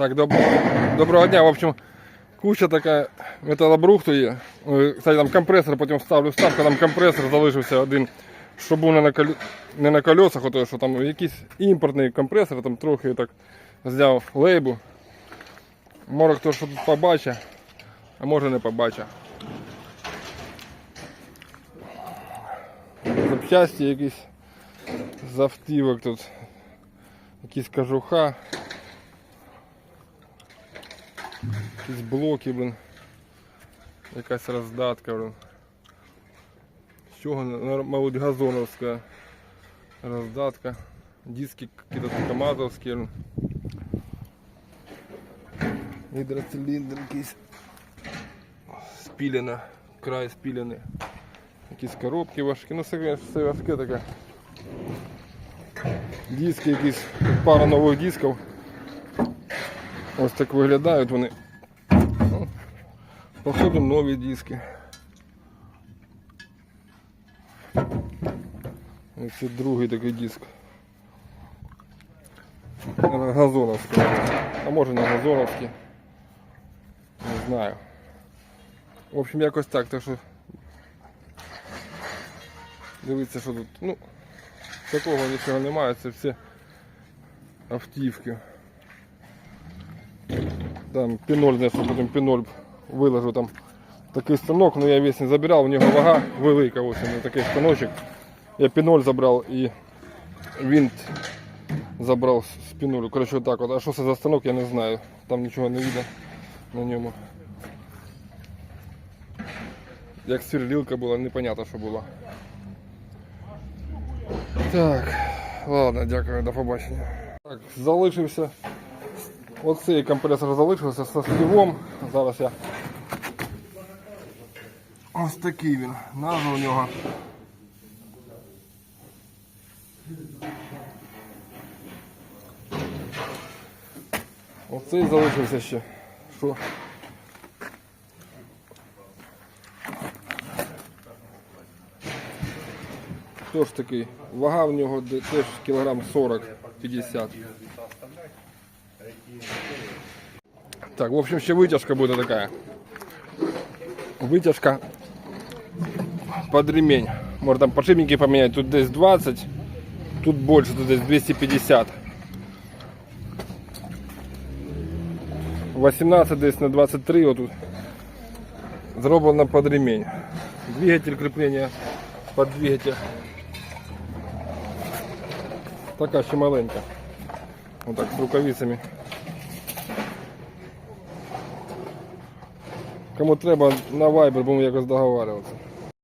Так, доб... доброго дня. В общем, куча така металобрухту є. Кстати, там компресор, потім ставлю ставку, там компресор залишився один, що був не на, коль... не на колесах, ото, що там якийсь імпортний компресор, там трохи так взяв лейбу. Може хто що тут побачить, а може не побачить. Запчасті якісь з автівок тут. Якісь кажуха. Якісь блоки, блин. Якась роздатка, блин. З чого, мабуть, газоновська роздатка. Диски какие-то камазовські. Гідроциліндр якийсь. Спілена, край спілений. Якісь коробки важкі, ну все, все важке таке. Диски якісь, пара нових дисків. Ось так виглядають вони. Ну, Походу нові диски. Це другий такий диск. Газоновський. А може не газоновський. Не знаю. В общем, якось так, так що дивіться, що тут. Ну, такого нічого немає, це всі автівки. Там піноль знесу, потім піноль виложу там такий станок, ну я весь не забирав, у нього вага велика, ось він такий станочок. Я піноль забрав і винт забрав з пінолю. Коротше, отак от. А що це за станок, я не знаю. Там нічого не видно на ньому. Як сверлилка була, непонятно, що було. Так, ладно, дякую, до побачення. Так, залишився. Оцей компресор залишився зі слівом. Зараз я. Ось такий він. Назва у нього. Оцей залишився ще. Що? Хто ж такий? Вага в нього теж кілограм 40-50. Так, в общем, ще витяжка буде така. Витяжка под ремень. Можно там подшипники поменять. Тут десь 20, тут больше, тут десь 250. 18 десь на 23 отут. Зроблено под ремень. Двигатель крепления под двигатель. Така ще маленька. Отак, з рукавицями. Кому треба на Viber, будемо якось договарюватися.